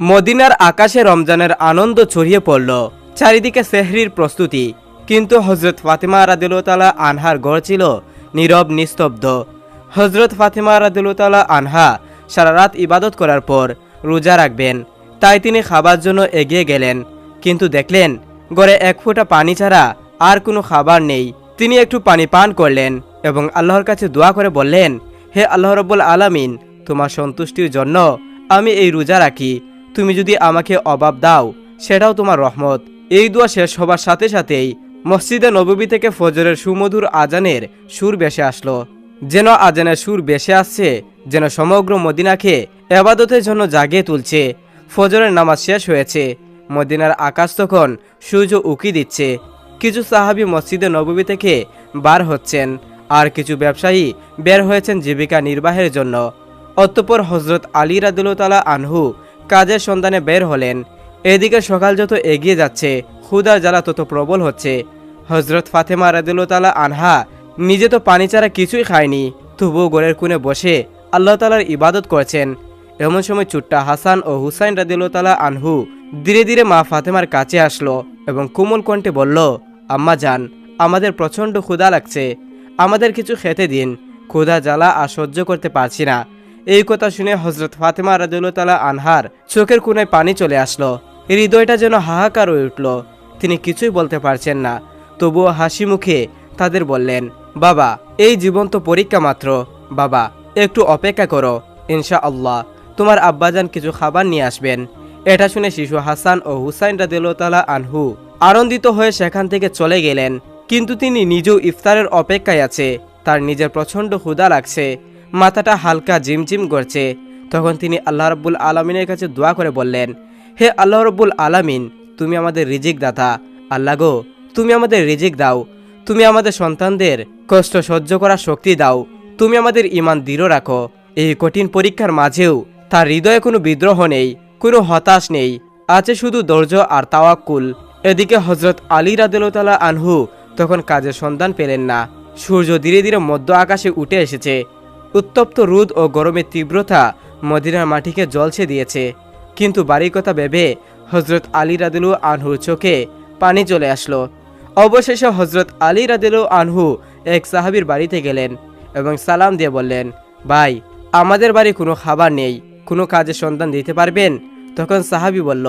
মদিনার আকাশে রমজানের আনন্দ ছড়িয়ে পড়ল। চারিদিকে সেহরির প্রস্তুতি। কিন্তু হজরত ফাতেমা রাদিলতালা আনহার গড় ছিল নীরব, নিস্তব্ধ। হজরত ফাতেমা রাদিলতালা আনহা সারা রাত ইবাদত করার পর রোজা রাখবেন। তাই তিনি খাবার জন্য এগিয়ে গেলেন। কিন্তু দেখলেন, গড়ে এক ফোঁটা পানি ছাড়া আর কোনো খাবার নেই। তিনি একটু পানি পান করলেন এবং আল্লাহর কাছে দোয়া করে বললেন, হে আল্লাহ রব্বুল আলামিন, তোমার সন্তুষ্টির জন্য আমি এই রোজা রাখি। তুমি যদি আমাকে অভাব দাও, সেটাও তোমার রহমত। এই দোয়া শেষ হবার সাথে সাথেই মসজিদে নববী থেকে ফজরের সুমধুর আজানের সুর বেসে আসলো। যেন আজানের সুর বেসে আসছে, যেন সমগ্র মদিনাকে এবাদতের জন্য জাগিয়ে তুলছে। ফজরের নামাজ শেষ হয়েছে, মদিনার আকাশ তখন সূর্য উকি দিচ্ছে। কিছু সাহাবি মসজিদে নববী থেকে বার হচ্ছেন, আর কিছু ব্যবসায়ী বের হয়েছেন জীবিকা নির্বাহের জন্য। অতঃপর হজরত আলী রাদুল্লাহ আনহু কাজের সন্ধানে বের হলেন। এদিকে সকাল যত এগিয়ে যাচ্ছে ক্ষুদার জ্বালা তত প্রবল হচ্ছে। হজরত ফাতেমা রাদুল্লাহ আনহা নিজে তো পানি ছাড়া কিছুই খায়নি, তবুও গোড়ের কোণে বসে আল্লাহ তালার ইবাদত করছেন। এমন সময় চুট্টা হাসান ও হুসাইন রাদিল্লাহ আনহু ধীরে ধীরে মা ফাতেমার কাছে আসলো এবং কোমল কণ্ঠে বলল, আম্মা যান, আমাদের প্রচণ্ড ক্ষুধা লাগছে। আমাদের কিছু খেতে দিন, ক্ষুধা জ্বালা আর সহ্য করতে পারছি না। এই কথা শুনে হজরত ফাতেমা রাজুল্লাহ আনহার চোখের কোনায় পানি চলে আসলো। হৃদয়টা যেন হাহাকার হয়ে উঠল। তিনি কিছুই বলতে পারছেন না। তবুও হাসি মুখে তাদের বললেন, বাবা, এই জীবন তো পরীক্ষা মাত্র। বাবা, একটু অপেক্ষা করো। ইনশা আল্লাহ তোমার আব্বাজান কিছু খাবার নিয়ে আসবেন। এটা শুনে শিশু হাসান ও হুসাইন রাদিল্লাহ আনহু আনন্দিত হয়ে সেখান থেকে চলে গেলেন। কিন্তু তিনি নিজেও ইফতারের অপেক্ষায় আছে। তার নিজের প্রচণ্ড ক্ষুধা লাগছে। মাথাটা হালকা জিমজিম করছে। তখন তিনি আল্লাহ রব্বুল আলমিনের কাছে দোয়া করে বললেন, হে আল্লাহ রব্বুল আলামিন, তুমি আমাদের রিজিক দাতা আল্লাহ গো, তুমি আমাদের রিজিক দাও। তুমি আমাদের সন্তানদের কষ্ট সহ্য করার শক্তি দাও। তুমি আমাদের ইমান দৃঢ় রাখো। এই কঠিন পরীক্ষার মাঝেও তার হৃদয়ে কোনো বিদ্রোহ নেই, কোনো হতাশ নেই। আছে শুধু ধৈর্য আর তাওয়াক্কুল। এদিকে হজরত আলী রাদিল্লাহ আনহু তখন কাজের সন্ধান পেলেন না। সূর্য ধীরে ধীরে মধ্য আকাশে উঠে এসেছে। উত্তপ্ত রোদ ও গরমের তীব্রতা মদিনার মাটিকে জলছে দিয়েছে। কিন্তু বাড়ির কথা ভেবে হজরত আলী রাদিলু আনহুর চোখে পানি চলে আসলো। অবশেষে হজরত আলী রাদিলু আনহু এক সাহাবির বাড়িতে গেলেন এবং সালাম দিয়ে বললেন, ভাই, আমাদের বাড়ি কোনো খাবার নেই, কোনো কাজের সন্ধান দিতে পারবেন? তখন সাহাবি বলল,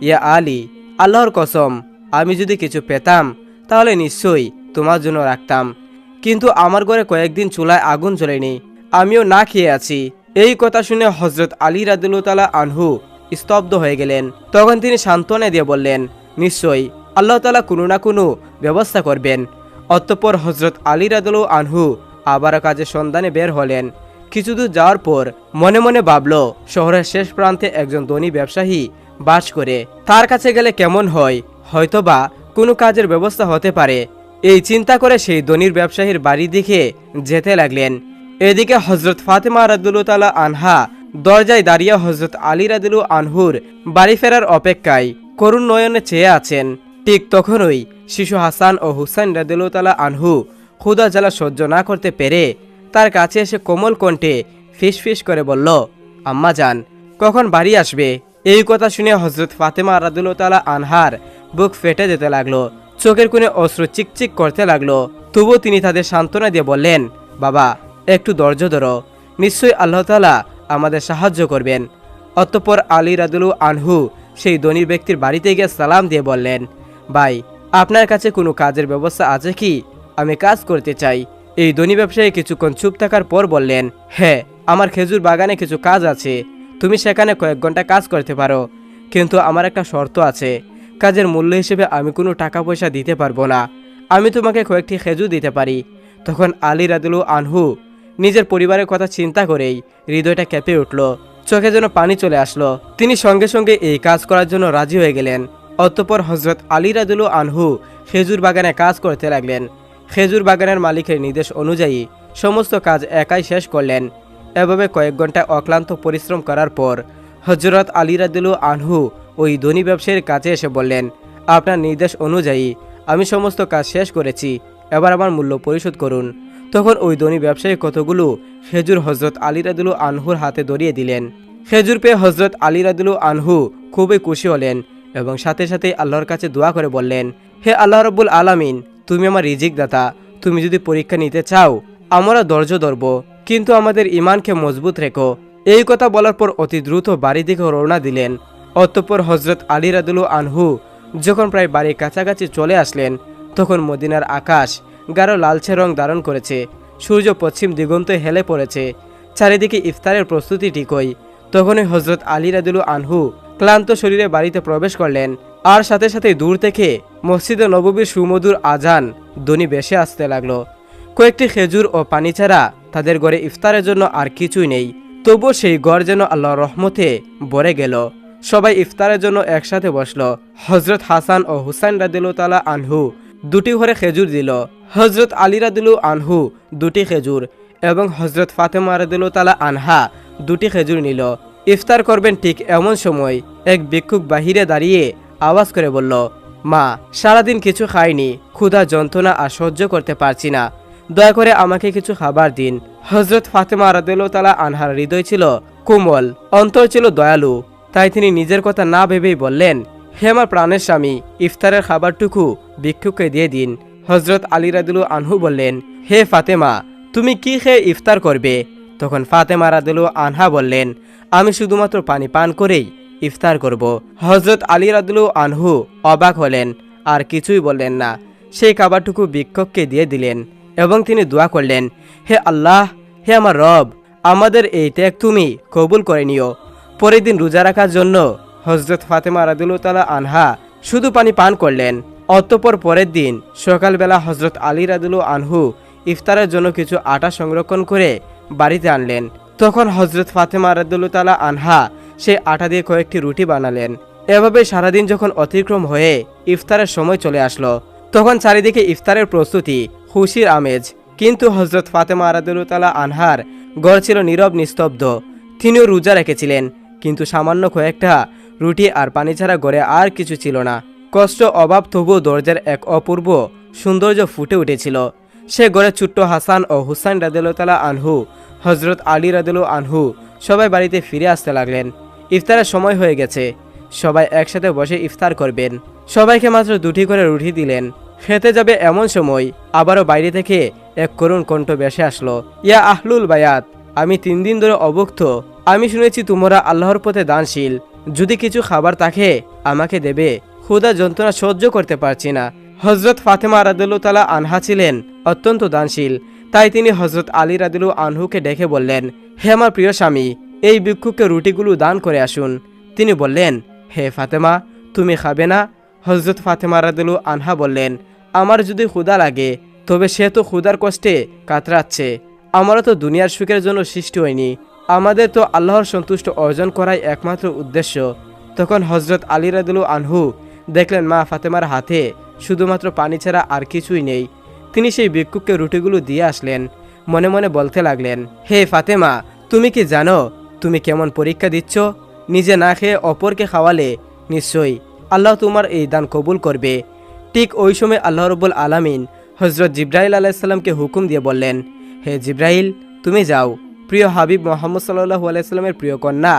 ইয়া আলী, আল্লাহর কসম, আমি যদি কিছু পেতাম, তাহলে নিশ্চয়ই তোমার জন্য রাখতাম। কিন্তু আমার ঘরে কয়েকদিন চুলায় আগুন জ্বলেনি আমিও না খেয়ে আছি। এই কথা শুনে হজরত আলী রাদুল্লাহ আনহু স্তব্ধ হয়ে গেলেন। তখন তিনি সান্ত্বনা দিয়ে বললেন, নিশ্চয়ই আল্লাহ তালা কোনো না কোনো ব্যবস্থা করবেন। অতঃপর হজরত আলী রাদুল আনহু আবারও কাজের সন্ধানে বের হলেন। কিছুদূর যাওয়ার পর মনে মনে ভাবল, শহরের শেষ প্রান্তে একজন ধনী ব্যবসায়ী বাস করে। তার কাছে গেলে কেমন হয়? হয়তোবা কোনো কাজের ব্যবস্থা হতে পারে। এই চিন্তা করে সেই ধনীর ব্যবসায়ীর বাড়ি দিকে যেতে লাগলেন। এদিকে হজরত ফাতেমা রাদুল্লাহ আনহা দরজায় দাঁড়িয়ে হজরত আলী রাদুলু আনহুর বাড়ি ফেরার অপেক্ষায় করুণ নয়নে চেয়ে আছেন। ঠিক তখনই শিশু হাসান ও হুসাইন রাদুল্লাহ আনহু ক্ষুদা জ্বালা সহ্য না করতে পেরে তার কাছে এসে কোমল কণ্ঠে ফিস ফিস করে বলল, আম্মা যান, কখন বাড়ি আসবে? এই কথা শুনে হজরত ফাতেমা রাদুল্লাহ আনহার বুক ফেটে যেতে লাগল, চোখের কোণে অশ্রু চিকচিক করতে লাগল। তবুও তিনি তাদের সান্ত্বনা দিয়ে বললেন, বাবা একটু ধৈর্য ধরো। নিশ্চয়ই আল্লাহ তালা আমাদের সাহায্য করবেন। অতঃপর আলী রাদুলু আনহু সেই ধনীর ব্যক্তির বাড়িতে গিয়ে সালাম দিয়ে বললেন, ভাই, আপনার কাছে কোনো কাজের ব্যবস্থা আছে কি? আমি কাজ করতে চাই। এই ধনী ব্যবসায়ী কিছুক্ষণ চুপ থাকার পর বললেন হ্যাঁ আমার খেজুর বাগানে কিছু কাজ আছে। তুমি সেখানে কয়েক ঘণ্টা কাজ করতে পারো। কিন্তু আমার একটা শর্ত আছে। কাজের মূল্য হিসেবে আমি কোনো টাকা পয়সা দিতে পারব না। আমি তোমাকে কয়েকটি খেজুর দিতে পারি। তখন আলী রাদুলু আনহু নিজের পরিবারের কথা চিন্তা করেই হৃদয়টা কেঁপে উঠল। চোখে যেন পানি চলে আসলো। তিনি সঙ্গে সঙ্গে এই কাজ করার জন্য রাজি হয়ে গেলেন। অতঃপর হজরত আলী রাদুলু আনহু খেজুর বাগানে কাজ করতে লাগলেন। খেজুর বাগানের মালিকের নির্দেশ অনুযায়ী সমস্ত কাজ একাই শেষ করলেন। এভাবে কয়েক ঘণ্টা অক্লান্ত পরিশ্রম করার পর হজরত আলী রাদুলু আনহু ওই ধনী ব্যবসায়ীর কাছে এসে বললেন, আপনার নির্দেশ অনুযায়ী আমি সমস্ত কাজ শেষ করেছি। এবার আমার মূল্য পরিশোধ করুন। তখন ওই ধনী ব্যবসায়ী কতগুলো? খেজুর হজরত আলী রাদুলু আনহুর হাতে ধরিয়ে দিলেন। খেজুর পেয়ে হজরত আলী রাদুলু আনহু খুবই খুশি হলেন এবং সাথে সাথে আল্লাহর কাছে দোয়া করে বললেন, হে আল্লাহ রব্বুল আলামিন, তুমি আমার রিজিক দাতা তুমি যদি পরীক্ষা নিতে চাও, আমরা ধৈর্য ধরব। কিন্তু আমাদের ইমানকে মজবুত রেখো। এই কথা বলার পর অতি দ্রুত বাড়ি দিকে রওনা দিলেন। অতঃপর হজরত আলী রাদুলু আনহু যখন প্রায় বাড়ির কাছাকাছি চলে আসলেন, তখন মদিনার আকাশ গাঢ় লালচে রং ধারণ করেছে। সূর্য পশ্চিম দিগন্তে হেলে পড়েছে। চারিদিকে ইফতারের প্রস্তুতি ঠিকই। তখনই হজরত আলী রাদুলু আনহু ক্লান্ত শরীরে বাড়িতে প্রবেশ করলেন। আর সাথে সাথে দূর থেকে মসজিদে নববীর সুমধুর আজান ধ্বনি বেশে আসতে লাগল। কয়েকটি খেজুর ও পানি ছাড়া তাদের ঘরে ইফতারের জন্য আর কিছুই নেই। তবুও সেই ঘর যেন আল্লাহর রহমতে ভরে গেল। সবাই ইফতারের জন্য একসাথে বসল। হজরত হাসান ও হুসাইন রাদিলু তালা আনহু দুটি ঘরে খেজুর দিল। হজরত আলী রাদিলু আনহু দুটি খেজুর এবং হজরত ফাতেমা রাদিলু তালা আনহা দুটি খেজুর নিল। ইফতার করবেন ঠিক এমন সময় এক ভিক্ষুক বাহিরে দাঁড়িয়ে আওয়াজ করে বলল, মা, সারাদিন কিছু খাইনি, ক্ষুধা, যন্ত্রণা আর সহ্য করতে পারছি না। দয়া করে আমাকে কিছু খাবার দিন। হজরত ফাতেমা রাদিল্লাহ আনহার হৃদয় ছিল কোমল, অন্তর ছিল দয়ালু। তাই তিনি নিজের কথা না ভেবেই বললেন, হে আমার প্রাণের স্বামী, ইফতারের খাবারটুকু ভিক্ষুককে দিয়ে দিন। হজরত আলী রাদুলু আনহু বললেন, হে ফাতেমা, তুমি কি খেয়ে ইফতার করবে? তখন ফাতেমা রাদুলু আনহা বললেন, আমি শুধুমাত্র পানি পান করেই ইফতার করব। হজরত আলী রাদুলু আনহু অবাক হলেন, আর কিছুই বললেন না। সেই খাবারটুকু ভিক্ষককে দিয়ে দিলেন এবং তিনি দোয়া করলেন, হে আল্লাহ, হে আমার রব, আমাদের এই ত্যাগ তুমি কবুল করে নিও। পরের দিন রোজা রাখার জন্য হজরত ফাতেমা রাদুল্লাহ আনহা শুধু পানি পান করলেন। অতঃপর পরের দিন সকালবেলা হজরত আলী রাদুলু আনহু ইফতারের জন্য কিছু আটা সংরক্ষণ করে বাড়িতে আনলেন। তখন হজরত ফাতেমা রাদুল্লাহ আনহা সেই আটা দিয়ে কয়েকটি রুটি বানালেন। এভাবে সারাদিন যখন অতিক্রম হয়ে ইফতারের সময় চলে আসলো, তখন চারিদিকে ইফতারের প্রস্তুতি খুশির আমেজ। কিন্তু হজরত ফাতেমা আরাদুল্লাহ আনহার গড় ছিল নীরব, নিস্তব্ধ। তিনিও রোজা রেখেছিলেন, কিন্তু সামান্য কয়েকটা রুটি আর পানি ছাড়া গড়ে আর কিছু ছিল না। কষ্ট, অভাব তবুও দরজার এক অপূর্ব সৌন্দর্য ফুটে উঠেছিল। সে গড়ে ছোট্ট হাসান ও হুসাইন রাদুল্লাহ আনহু হজরত আলী রাদুল আনহু সবাই বাড়িতে ফিরে আসতে লাগলেন। ইফতারের সময় হয়ে গেছে। সবাই একসাথে বসে ইফতার করবেন। সবাইকে মাত্র দুটি করে রুটি দিলেন। খেতে যাবে এমন সময় আবারও বাইরে থেকে এক করুণ কণ্ঠ বেসে আসলো, ইয়া আহলুল বায়াত, আমি তিন দিন ধরে অভুক্ত। আমি শুনেছি তোমরা আল্লাহর পথে দানশীল। যদি কিছু খাবার থাকে আমাকে দেবে ক্ষুদা যন্ত্রণা সহ্য করতে পারছি না। হজরত ফাতেমা রাদুল্লু তালা আনহা ছিলেন, অত্যন্ত দানশীল। তাই তিনি হজরত আলী রাদুলু আনহুকে ডেকে বললেন, হে আমার প্রিয় স্বামী, এই ভিক্ষুককে রুটিগুলো দান করে আসুন। তিনি বললেন, হে ফাতেমা, তুমি খাবে না? হজরত ফাতেমা রাদুলু আনহা বললেন, আমার যদি ক্ষুদা লাগে, তবে সে তো ক্ষুদার কষ্টে কাতরাচ্ছে। আমারও তো দুনিয়ার সুখের জন্য সৃষ্টি হয়নি। আমাদের তো আল্লাহর সন্তুষ্ট অর্জন করাই একমাত্র উদ্দেশ্য। তখন হজরত আলী রাদুলু আনহু দেখলেন মা ফাতেমার হাতে শুধুমাত্র পানি ছাড়া আর কিছুই নেই। তিনি সেই ভিক্ষুককে রুটিগুলো দিয়ে আসলেন, মনে মনে বলতে লাগলেন, হে ফাতেমা, তুমি কি জানো, তুমি কেমন পরীক্ষা দিচ্ছ? নিজে না খেয়ে অপরকে খাওয়ালে? নিশ্চয়ই আল্লাহ তোমার এই দান কবুল করবে। ঠিক ওই সময় আল্লাহ রব্বুল আলামিন হজরত জিব্রাইল আলাইসাল্লামকে হুকুম দিয়ে বললেন, হে জিব্রাইল, তুমি যাও। প্রিয় হাবিব মোহাম্মদ সাল্লাহু আলাইস্লামের প্রিয় কন্যা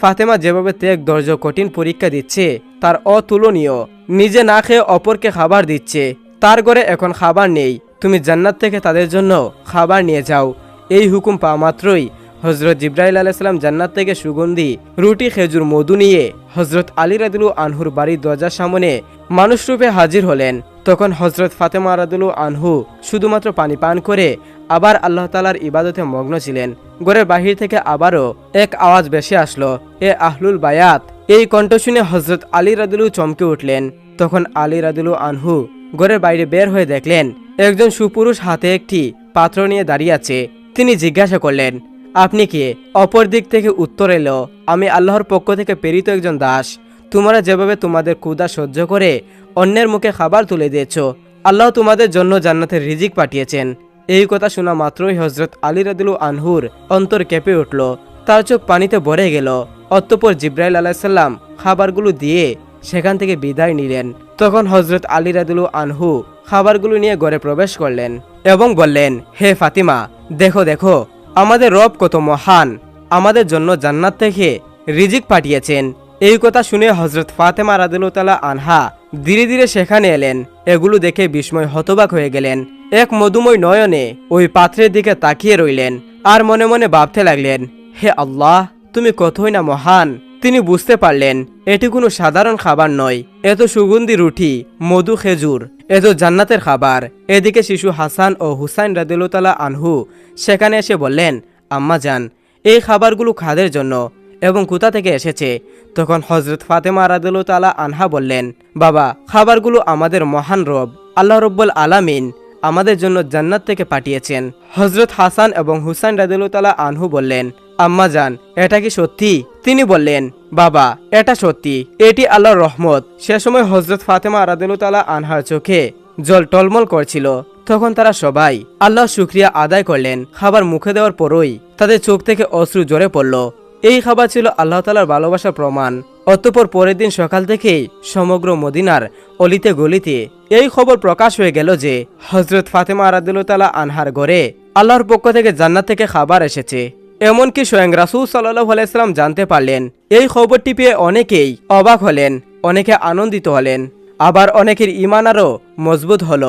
ফাতেমা যেভাবে ত্যাগ দর্জ কঠিন পরীক্ষা দিচ্ছে, তার অতুলনীয়। নিজে না খেয়ে অপরকে খাবার দিচ্ছে। তার ঘরে এখন খাবার নেই। তুমি জান্নাত থেকে তাদের জন্য খাবার নিয়ে যাও। এই হুকুম পাওয়া মাত্রই হজরত জিব্রাইল আলাইসাল্লাম জান্নাত থেকে সুগন্ধি, রুটি, খেজুর, মধু নিয়ে হজরত আলী রাদুলু আনহুর বাড়ির দরজার সামনে মানুষরূপে হাজির হলেন। তখন হজরত ফাতেমা রাদুলু আনহু শুধুমাত্র পানি পান করে আবার আল্লাহ তালার ইবাদতে মগ্ন ছিলেন। ঘরের বাহির থেকে আবারও এক আওয়াজ বেশি আসলো, এ আহলুল বায়াত! এই কণ্ঠ শুনে হজরত আলী রাদুলু চমকে উঠলেন। তখন আলী রাদুলু আনহু ঘরের বাইরে বের হয়ে দেখলেন, একজন সুপুরুষ হাতে একটি পাত্র নিয়ে দাঁড়িয়ে আছে। তিনি জিজ্ঞাসা করলেন আপনি কে অপর দিক থেকে উত্তর এলো? আমি আল্লাহর পক্ষ থেকে প্রেরিত একজন দাস। তোমরা যেভাবে তোমাদের ক্ষুদা সহ্য করে অন্যের মুখে খাবার তুলে দিয়েছ, আল্লাহ তোমাদের জন্য জান্নাতের রিজিক পাঠিয়েছেন। এই কথা শোনা মাত্রই হজরত আলী রাদুলু আনহুর অন্তর কেঁপে উঠল। তার চোখ পানিতে ভরে গেল। অতঃপর জিব্রাইল আলাহিসাল্লাম খাবারগুলো দিয়ে সেখান থেকে বিদায় নিলেন। তখন হজরত আলী রাদুলু আনহু খাবারগুলো নিয়ে ঘরে প্রবেশ করলেন এবং বললেন, হে ফাতিমা, দেখো দেখো আমাদের রব কত মহান, আমাদের জন্য জান্নাত থেকে রিজিক পাঠিয়েছেন। এই কথা শুনে হজরত ফাতেমা রাদিল্লাহ আনহা ধীরে ধীরে সেখানে এলেন। এগুলো দেখে বিস্ময় হতবাক হয়ে গেলেন। এক মধুময় নয়নে ওই পাত্রের দিকে তাকিয়ে রইলেন আর মনে মনে ভাবতে লাগলেন, হে আল্লাহ, তুমি কতই না মহান তিনি বুঝতে পারলেন, এটি কোনো সাধারণ খাবার নয়। এত সুগন্ধি রুটি, মধু খেজুর, এত জান্নাতের খাবার। এদিকে শিশু হাসান ও হুসাইন রাদিল্লাহ আনহু সেখানে এসে বললেন, আম্মা যান, এই খাবারগুলো খাদের জন্য? এবং কোথা থেকে এসেছে? তখন হজরত ফাতেমা রাদিল্লাহ আনহা বললেন, বাবা, খাবারগুলো আমাদের মহান রব, আল্লাহ রব্বুল আলামিন আমাদের জন্য জান্নাত থেকে পাঠিয়েছেন। হজরত হাসান এবং হুসাইন রাদিল্লাহ আনহু বললেন, আম্মা যান, এটা কি সত্যি? তিনি বললেন, বাবা, এটা সত্যি। এটি আল্লাহর রহমত। সে সময় হজরত ফাতেমা রাদিল্লাহ আনহার চোখে জল টলমল করছিল। তখন তারা সবাই আল্লাহ শুক্রিয়া আদায় করলেন। খাবার মুখে দেওয়ার পরই তাদের চোখ থেকে অশ্রু জ্বরে পড়ল। এই খাবার ছিল আল্লাহ তালার ভালোবাসার প্রমাণ। অতঃপর পরের দিন সকাল থেকেই সমগ্র মদিনার অলিতে গলিতে এই খবর প্রকাশ হয়ে গেল যে হজরত ফাতেমা আরাদুল্লাহ আনহার ঘরে আল্লাহর পক্ষ থেকে জান্নাত থেকে খাবার এসেছে। এমনকি স্বয়ং রাসুল সাল্লাহ আলাইসালাম জানতে পারলেন। এই খবরটি পেয়ে অনেকেই অবাক হলেন, অনেকে আনন্দিত হলেন। আবার অনেকের ইমান আরও মজবুত হল।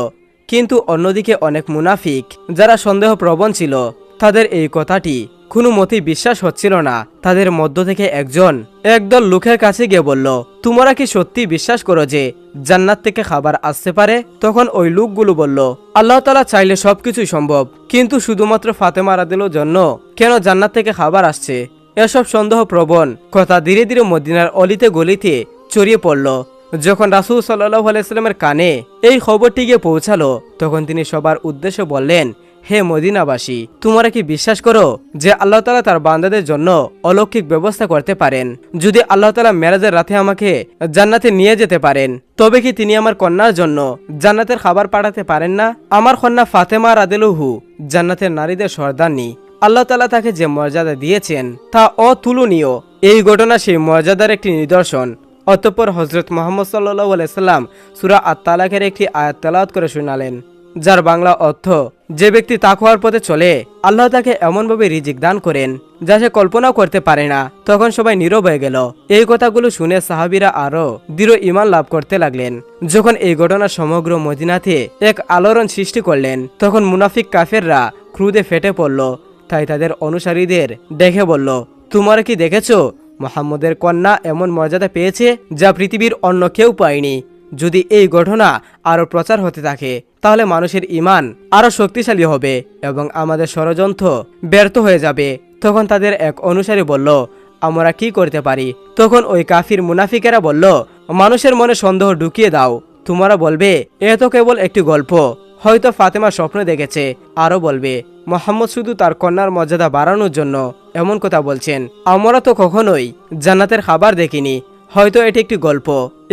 কিন্তু অন্যদিকে অনেক মুনাফিক যারা সন্দেহ প্রবণ ছিল, তাদের এই কথাটি কোনো মতেই বিশ্বাস হচ্ছিল না। তাদের মধ্য থেকে একজন, একদল লোকের কাছে গিয়ে বলল, তোমরা কি সত্যি বিশ্বাস করো যে জান্নাত থেকে খাবার আসতে পারে? তখন ওই লোকগুলো বলল, আল্লাহ তালা চাইলে সবকিছুই সম্ভব, কিন্তু শুধুমাত্র ফাতেমা রাদিলের জন্য কেন জান্নাত থেকে খাবার আসছে? এসব সন্দেহ প্রবণ কথা ধীরে ধীরে মদিনার অলিতে গলিতে ছড়িয়ে পড়ল। যখন রাসুল সাল্লাহ আলাইস্লামের কানে এই খবরটি গিয়ে পৌঁছালো, তখন তিনি সবার উদ্দেশ্যে বললেন হে মদিনাবাসী, তোমরা কি বিশ্বাস করো যে আল্লাহ তালা তার বান্দাদের জন্য অলৌকিক ব্যবস্থা করতে পারেন? যদি আল্লাহ তালা মেরাজের রাতে আমাকে জান্নাতে নিয়ে যেতে পারেন, তবে কি তিনি আমার কন্যার জন্য জান্নাতের খাবার পাঠাতে পারেন না? আমার কন্যা ফাতেমা রাদেলুহু জান্নাতের নারীদের সর্দানি আল্লাহ তালা তাকে যে মর্যাদা দিয়েছেন, তা অতুলনীয়। এই ঘটনা সেই মর্যাদার একটি নিদর্শন। অতঃপর হজরত মোহাম্মদ সাল্লাহ সুরা আত্মালাকের একটি আয়াত তালাওয়াত করে শোনালেন। যার বাংলা অর্থ, যে ব্যক্তি তাকুয়ার পথে চলে, আল্লাহ তাকে এমনভাবে রিজিক দান করেন, যা সে কল্পনাও করতে পারে না। তখন সবাই নীরব হয়ে গেল। এই কথাগুলো শুনে সাহাবিরা আরও দৃঢ় ইমান লাভ করতে লাগলেন। যখন এই ঘটনা সমগ্র মদিনাতে এক আলোড়ন সৃষ্টি করলেন, তখন মুনাফিক কাফেররা ক্রুদে ফেটে পড়ল। তাই তাদের অনুসারীদের দেখে বলল, তোমরা কি দেখেছ? মোহাম্মদের কন্যা এমন মর্যাদা পেয়েছে যা পৃথিবীর অন্য কেউ পায়নি। যদি এই ঘটনা আরও প্রচার হতে থাকে, তাহলে মানুষের ইমান আরও শক্তিশালী হবে এবং আমাদের ষড়যন্ত্র ব্যর্থ হয়ে যাবে। তখন তাদের এক অনুসারী বলল, আমরা কি করতে পারি? তখন ওই কাফির মুনাফিকেরা বলল, মানুষের মনে সন্দেহ ঢুকিয়ে দাও। তোমরা বলবে, এ তো কেবল একটি গল্প। হয়তো ফাতেমা স্বপ্ন দেখেছে। আরও বলবে, মোহাম্মদ শুধু তার কন্যার মর্যাদা বাড়ানোর জন্য এমন কথা বলছেন। আমরা তো কখনোই জান্নাতের খাবার দেখিনি। হয়তো এটি একটি গল্প।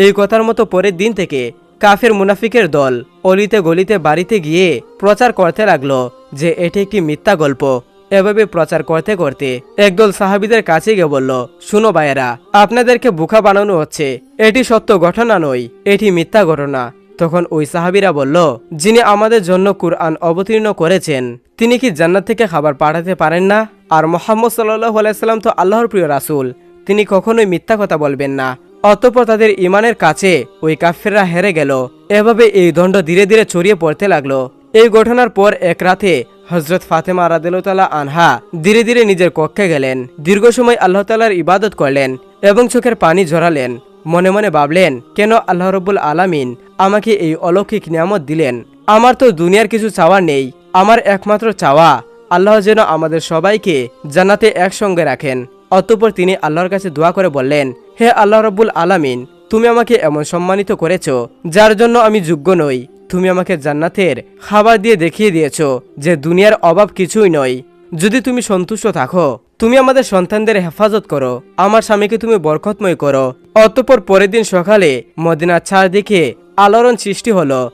এই কথার মতো পরের দিন থেকে কাফের মুনাফিকের দল অলিতে গলিতে বাড়িতে গিয়ে প্রচার করতে লাগল যে এটি একটি মিথ্যা গল্প। এভাবে প্রচার করতে করতে একদল সাহাবিদের কাছে গিয়ে বলল, শুনো ভাইয়েরা, আপনাদেরকে বুখা বানানো হচ্ছে। এটি সত্য ঘটনা নয়, এটি মিথ্যা ঘটনা। তখন ওই সাহাবিরা বলল, যিনি আমাদের জন্য কুরআন অবতীর্ণ করেছেন, তিনি কি জান্নাত থেকে খাবার পাঠাতে পারেন না? আর মোহাম্মদ সাল্লাহ আলাইসাল্লাম তো আল্লাহর প্রিয় রাসূল। তিনি কখনোই মিথ্যা কথা বলবেন না। অতঃপর তাদের ইমানের কাছে ওই কাফেররা হেরে গেল। এভাবে এই দণ্ড ধীরে ধীরে ছড়িয়ে পড়তে লাগল। এই ঘটনার পর এক রাতে হজরত ফাতেমা রাদিল্লাহ আনহা ধীরে ধীরে নিজের কক্ষে গেলেন। দীর্ঘ সময় আল্লাহ তালার ইবাদত করলেন এবং চোখের পানি ঝরালেন। মনে মনে ভাবলেন, কেন আল্লাহ রব্বুল আলামিন আমাকে এই অলৌকিক নিয়ামত দিলেন? আমার তো দুনিয়ার কিছু চাওয়া নেই। আমার একমাত্র চাওয়া, আল্লাহ যেন আমাদের সবাইকে জানাতে একসঙ্গে রাখেন। অতঃপর তিনি আল্লাহর কাছে দোয়া করে বললেন, হে আল্লাহ রব্বুল আলামিন, তুমি আমাকে এমন সম্মানিত করেছ, যার জন্য আমি যোগ্য নই। তুমি আমাকে জান্নাতের খাবার দিয়ে দেখিয়ে দিয়েছ, যে দুনিয়ার অভাব কিছুই নয়। যদি তুমি সন্তুষ্ট থাকো, তুমি আমাদের সন্তানদের হেফাজত করো, আমার স্বামীকে তুমি বরকতময় করো। অতঃপর পরের দিন সকালে মদিনার চারদিকে আলোড়ন সৃষ্টি হলো।